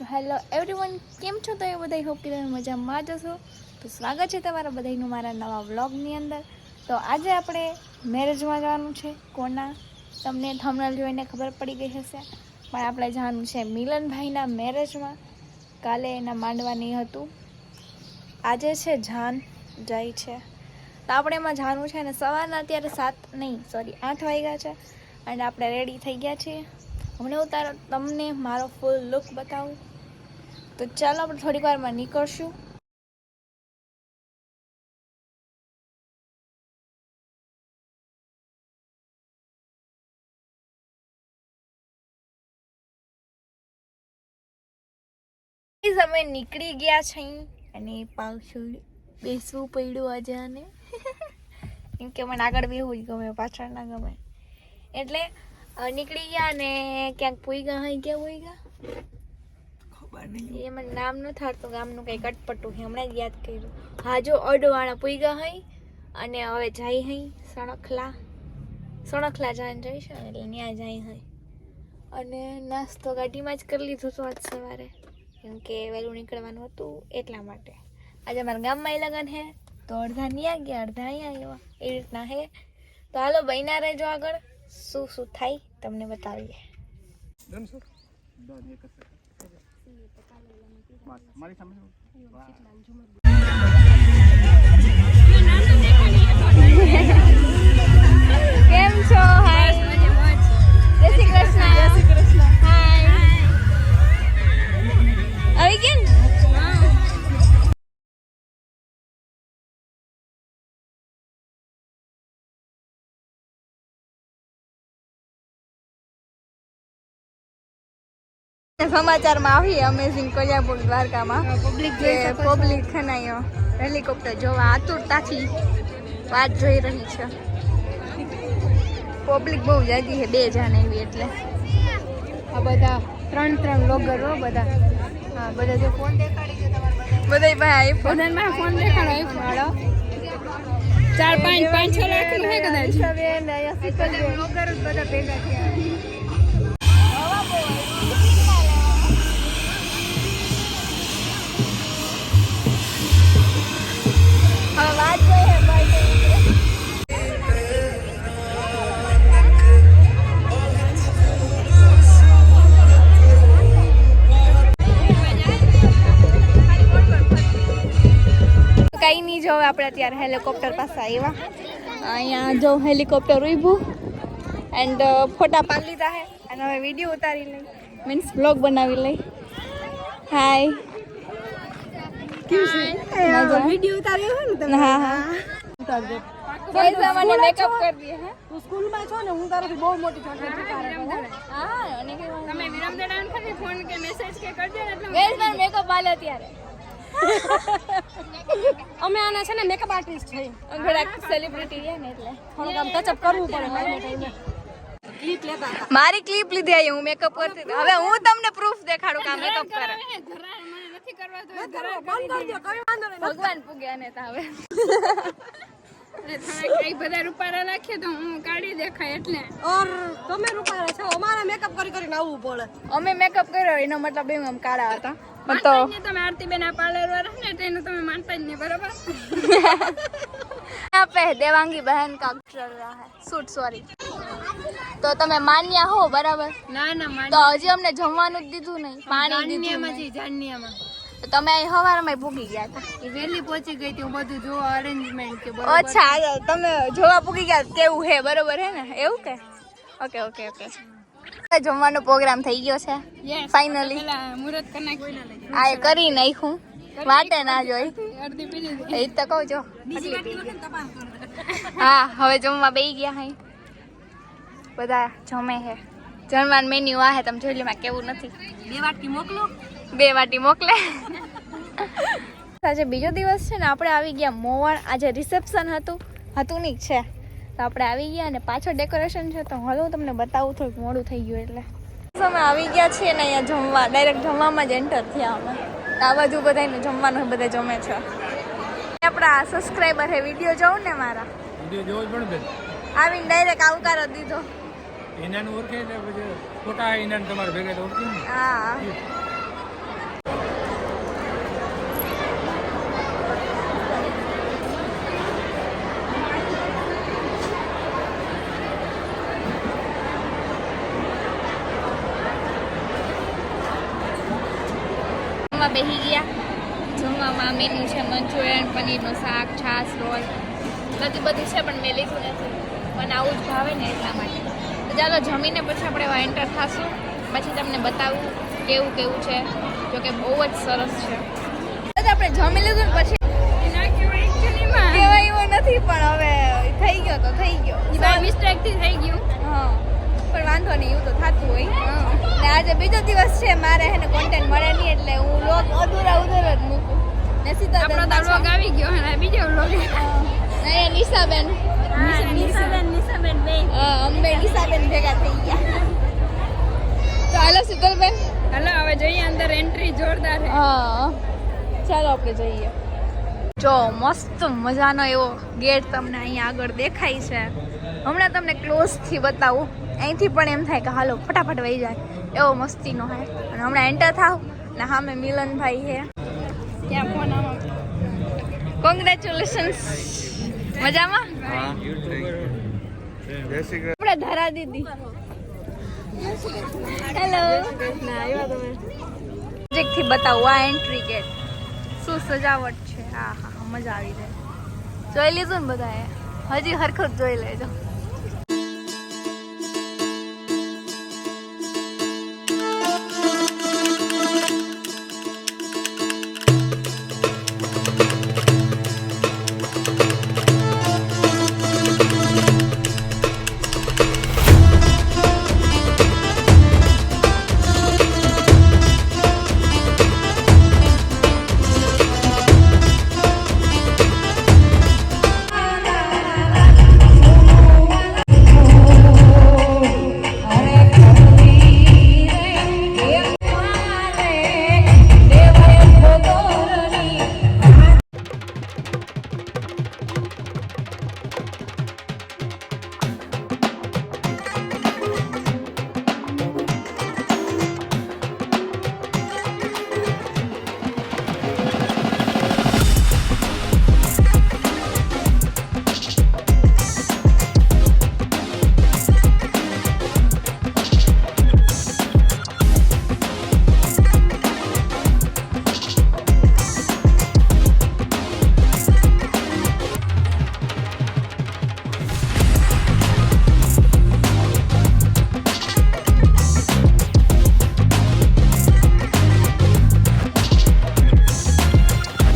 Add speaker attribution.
Speaker 1: So hello everyone કેમ છો તો એ બધા હોપ કે તમે મજામાં જ હશો. તો સ્વાગત છે તમારા બધાનું મારા નવા વ્લોગની અંદર. તો આજે આપણે મેરેજમાં જવાનું છે. કોના? તમને થમનલ જોઈને ખબર પડી ગઈ હશે. પણ આપણે જવાનું છે મિલનભાઈના મેરેજમાં કાલે એના માંડવાની હતું. આજે છે જાન જાય છે. તો આપણે એમાં જવાનું છે અને સવારના અત્યારે સાત નહીં સોરી આઠ વાગ્યા છે. અને આપણે રેડી થઈ ગયા છીએ. હમણાં હું તારો તમને મારો ફૂલ લુક બતાવું. તો ચાલો આપણે થોડીક વારમાં નીકળશું. અમે નીકળી ગયા છે અને પાછું બેસવું પડ્યું આજે અને કેમ કે મને આગળ બેવું જ ગમે, પાછળ ના ગમે. એટલે નીકળી ગયા અને ક્યાંક પૂઈ ગયા ગયા પૂઈ ગયા એ મને નામ ન થાતું ગામનું કંઈક અટપટું છે હમણાં જ યાદ કર્યું. હા જો અડવાણા પૂઈ ગયા હઈ અને હવે જાય હઈ સણખલા. સણખલા જઈને જઈશ ને એટલે ત્યાં જાય હઈ. અને નાસ્તો ગાડીમાં જ કરી લીધો હતો આજ સવારે. કેમ કે વહેલું નીકળવાનું હતું એટલા માટે. આજે અમારા ગામમાં લગન હે તો અડધા ત્યાં ગયા અડધા અહીંયા આવ્યા. એ રીતના હે. તો હાલો બન્યા રહેજો આગળ. શું શું થાય તમને બતાવીએ.
Speaker 2: મારી સામે
Speaker 1: કેમ સમાચારમાં આવી અમેઝિંગ કલ્યાપુર દ્વારકામાં પબ્લિક પબ્લિક ખનાયો હેલિકોપ્ટર જોવા આતુરતાથી વાત જોઈ રહી છે. પબ્લિક બહુ જાગી છે બે જણ એવી એટલે.
Speaker 3: આ બધા ત્રણ ત્રણ લોગરો બધા. હા બધા જો ફોન દેખાડી
Speaker 1: બધા ભાઈ આઈફોન
Speaker 3: મારા ફોન દેખાડો આઈફોન વાળો ચાર પાંચ પાંચ છ લાખનું હે કદાચ. બધા ભેગા થયા.
Speaker 1: કઈ નહીં જો હવે આપણે અત્યારે હેલિકોપ્ટર પાસે આવ્યા. અહીંયા જો હેલિકોપ્ટર ઉભું એન્ડ ફોટા પાડી લીધા છે. અને હવે વીડિયો ઉતારી લઈ. મીન્સ બ્લોગ બનાવી લઈ. હાય
Speaker 3: વીડિયો ઉતાર્યો છે ને તમે?
Speaker 1: હા હા.
Speaker 3: ઉતારજો.
Speaker 1: ગાઈસ મને મેકઅપ કરી દે હે.
Speaker 3: તું સ્કૂલમાં છો ને હું તારાથી બહુ મોટી ચોકલેટ ચૂકારે
Speaker 1: હા અને કે
Speaker 3: તમે વિરમદાડા ખાલી ફોન કે મેસેજ કે કરજો ને એટલે
Speaker 1: ગાઈસ મને મેકઅપ આલે અત્યારે.
Speaker 3: અમે આના છે ને મેકઅપ આર્ટિસ્ટ છે
Speaker 1: થોડાક સેલિબ્રિટી છે ને એટલે
Speaker 3: થોડું આમ ટચઅપ કરવું પડે મારે ટાઈમે ક્લિપ લેતા
Speaker 1: મારી ક્લિપ લીધી આવી હું મેકઅપ કરતી હવે હું તમને પ્રૂફ દેખાડું કે મેકઅપ કરે. ભગવાન પૂગ્યા ને તો હવે.
Speaker 3: કઈ બધા રૂપારા રાખીએ તો હું કાઢી દેખાય એટલે. ઓર તમે રૂપારા છો અમારા મેકઅપ કરી કરીને આવવું પડે.
Speaker 1: અમે મેકઅપ કર્યો એનો મતલબ એમ આમ કાળા હતા. પણ તો
Speaker 3: તમે આરતી બેન આ પાર્લર વાળા ને તેનું તમે માનતા જ નહીં બરાબર
Speaker 1: यहाँ पे देवांगी बहन का चल रहा है शूट सॉरी તો તમે માન્યા હો બરાબર
Speaker 3: ના ના માન
Speaker 1: તો હજી અમને જમવાનું જ દીધું નહીં પાણી દીધું
Speaker 3: જાન્યામાં
Speaker 1: નહીં.
Speaker 3: છે જાન્યામાં
Speaker 1: તો તમે અહીં હવારમાં ભૂગી ગયા હતા
Speaker 3: એ વહેલી પહોંચી ગઈ હતી હું બધું જોવા અરેન્જમેન્ટ કે બરોબર
Speaker 1: અચ્છા આ તમે જોવા પૂગી ગયા કેવું હે બરોબર હે ને એવું કે ઓકે ઓકે ઓકે જમવાનો પ્રોગ્રામ થઈ ગયો છે. ફાઇનલી
Speaker 3: મુહૂર્ત
Speaker 1: આ એ કરી નાખ્યું. વાટે ના જોઈ એ જ તો કહું જો હા હવે જમવા બેસી ગયા હઈ બધા જમે હે. જમવાનું મેન્યુ આ હે તમે જોઈ લો માં કેવું નથી.
Speaker 3: બે વાટકી મોકલો.
Speaker 1: બે વાટી મોકલે. આજે બીજો દિવસ છે ને આપણે આવી ગયા મોવણ. આજે રિસેપ્શન હતું. હતું નહીં છે. તો આપણે આવી ગયા અને પાછળ ડેકોરેશન છે તો હવે હું તમને બતાવું થોડુંક મોડું થઈ ગયું એટલે. અમે આવી ગયા છીએ ને અહીંયા જમવા ડાયરેક્ટ જમવામાં જ એન્ટર થયા અમે. તો આ બાજુ બધાને જમવાનું બધા જમે છે. આપણા સબસ્ક્રાઈબર હે વીડિયો જોઉં ને મારા.
Speaker 2: વીડિયો જોવો જ પણ
Speaker 1: આવીને ડાયરેક્ટ આવકારો દીધો.
Speaker 2: એનાનું ઓળખે એટલે પછી ખોટા એનાને તમારે ભેગા તો
Speaker 1: હા. જમવા બેસી ગયા. જમવામાં મેન્યુ છે મંચુરિયન પનીરનું શાક છાશ રોલ. બધું બધું છે પણ મેં લીધું નથી. પણ આવું જ ભાવે ને એટલા માટે. તો ચાલો જમીને પછી આપણે એવા એન્ટર થાશું પછી તમને બતાવું કેવું કેવું છે. જો કે બહુ જ સરસ છે. આપણે જમી લીધું ને પછી કહેવાય એવો નથી પણ હવે થઈ ગયો તો થઈ ગયો.
Speaker 3: મિસ્ટેકથી થઈ ગયું.
Speaker 1: હા. પણ વાંધો નહીં એવું તો થતું હોય. ને આજે બીજો દિવસ છે મારે એને કોન્ટેન્ટ મળે નહીં એટલે હું લોક અધૂરા અધૂરા જ મૂકું. ને સીધા
Speaker 3: આપણો તો વ્લોગ આવી ગયો અને બીજો વ્લોગ
Speaker 1: ને નિશાબેન.
Speaker 3: નિશાબેન નિશાબેન બે.
Speaker 1: અંબે નિશાબેન ભેગા થઈ ગયા. તો હાલો શીતલબેન
Speaker 3: હાલો હવે જોઈએ અંદર એન્ટ્રી જોરદાર
Speaker 1: હા. ચાલો આપણે જઈએ. જો મસ્ત મજાનો એવો ગેટ તમને અહીંયા આગળ દેખાય છે. હમણાં તમને ક્લોઝથી બતાવું. અહીંથી પણ એમ થાય કે હાલો ફટાફટ વહી જાય. એવો મસ્તીનો હે. અને હમણાં એન્ટર થાવ ને સામે મિલનભાઈ હે.
Speaker 3: ત્યાં ફોન આવો?
Speaker 1: કોંગ્રેચ્યુલેશન્સ મજામાં? આપણે ધરા દીદી. હેલો નજીકથી બતાવું આ એન્ટ્રી ગેટ શું સજાવટ છે? હા હા હા, મજા આવી જાય. જોઈ લીધું ને બધાએ? હજી હરખત જોઈ લેજો.